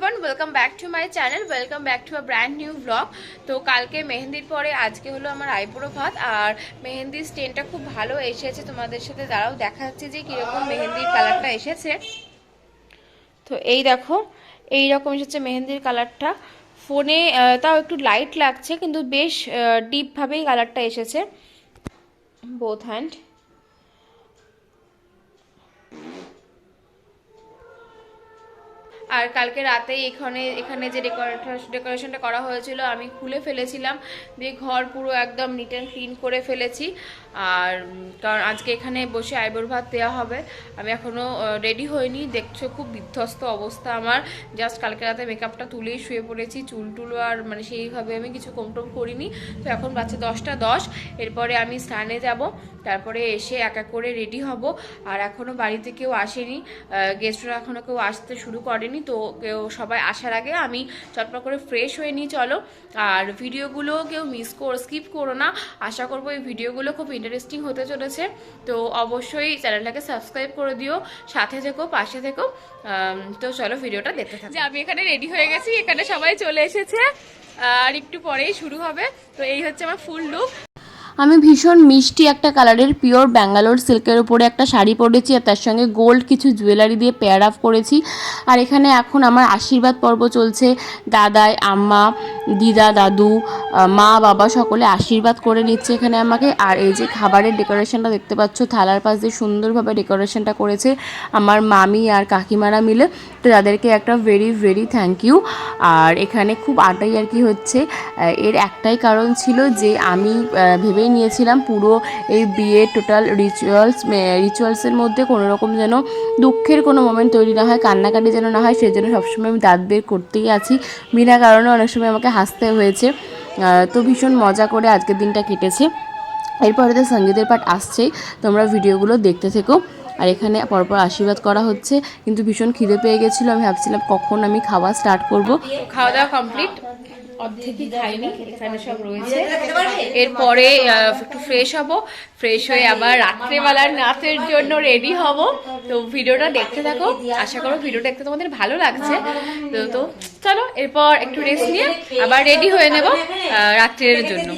Everyone welcome back to my channel welcome back to a brand new blog তো কালকে মেহেন্দির পরে আজকে হলো আমার আইবুড়ো ভাত, আর মেহেন্দির স্টেনটা খুব ভালো এসেছে, তোমাদের সাথে দাঁড়াও, দেখাচ্ছি যে কীরকম মেহেন্দির কালারটা এসেছে। তো এই দেখো, এই রকম এসেছে মেহেন্দির কালারটা ফোনে তাও একটু লাইট লাগছে, কিন্তু বেশ ডিপভাবেই কালারটা এসেছে। বোথ হ্যান্ড আর কালকে রাতে এখানে এখানে যে ডেকোরেশনটা করা হয়েছিল, আমি খুলে ফেলেছিলাম। দিয়ে ঘর পুরো একদম নিট অ্যান্ড ক্লিন করে ফেলেছি। আর কারণ আজকে এখানে বসে আইবর ভাত দেওয়া হবে। আমি এখনও রেডি হইনি। দেখছ খুব বিধ্বস্ত অবস্থা আমার। জাস্ট কালকে রাতে মেকআপটা তুলেই শুয়ে পড়েছি। চুল টুল আর মানে সেইভাবে আমি কিছু কমটম করিনি। তো এখন বাচ্চা দশটা দশ। এরপরে আমি স্নানে যাব। তারপরে এসে এক এক করে রেডি হব। আর এখনও বাড়িতে কেউ আসেনি। গেস্টরা এখনও কেউ আসতে শুরু করেনি। তো কেউ সবাই আসার আগে আমি চটপট করে ফ্রেশ হয়ে নিই চলো। আর ভিডিওগুলো কেউ মিস কর স্কিপ করো না। আশা করব এই ভিডিওগুলো খুব ইন্টারেস্টিং হতে চলেছে তো অবশ্যই চ্যানেলটাকে সাবস্ক্রাইব করে দিও সাথে থেকো পাশে থেকো তো চলো ভিডিওটা দেখতে থাকো। যে আমি এখানে রেডি হয়ে গেছি এখানে সবাই চলে এসেছে আর একটু পরেই শুরু হবে তো এই হচ্ছে আমার ফুল লুক আমি ভীষণ মিষ্টি একটা কালারের পিওর ব্যাঙ্গালোর সিল্কের উপরে একটা শাড়ি পরেছি আর তার সঙ্গে গোল্ড কিছু জুয়েলারি দিয়ে পেয়ার আপ করেছি। আর এখানে এখন আমার আশীর্বাদ পর্ব চলছে দাদাই আম্মা দিদা দাদু মা, বাবা সকলে আশীর্বাদ করে নিচ্ছে এখানে আমাকে। আর এই যে খাবারের ডেকোরেশনটা দেখতে পাচ্ছ, থালার পাশ দিয়ে সুন্দরভাবে ডেকোরেশনটা করেছে আমার মামি আর কাকিমারা মিলে। তো তাদেরকে একটা ভেরি ভেরি থ্যাংক ইউ আর এখানে খুব আটাই আর কি হচ্ছে। এর একটাই কারণ ছিল যে আমি ভেবেই নিয়েছিলাম পুরো এই বিয়ে টোটাল রিচুয়ালস রিচুয়ালসের মধ্যে কোনো রকম যেন দুঃখের কোনো মোমেন্ট তৈরি না হয়, কান্নাকাটি যেন না হয়, সেজন্য সবসময় আমি দাঁত বের করতেই আছি। বিনা কারণে অনেক সময় আমাকে হাসতে হয়েছে। তো ভীষণ মজা করে আজকের দিনটা কেটেছে। এরপরে তো সঙ্গীতের পাঠ আসছেই, তোমরা ভিডিওগুলো দেখতে থেকো। আর এখানে পরপর আশীর্বাদ করা হচ্ছে, কিন্তু ভীষণ খিদে পেয়ে গেছিল, আমি ভাবছিলাম কখন আমি খাওয়া স্টার্ট করব। খাওয়া দাওয়া কমপ্লিট অর্ধেকই খাইনি, এখানে সব রয়েছে। এরপরে একটু ফ্রেশ হব ফ্রেশ হয়ে আবার রাত্রেবেলার নাচের জন্য রেডি হব। তো ভিডিওটা দেখতে থাকো, আশা করো ভিডিওটা দেখতে তোমাদের ভালো লাগছে। তো এরপর একটু রেস্ট নিয়ে আবার রেডি হয়ে নেব রাত্রের জন্য।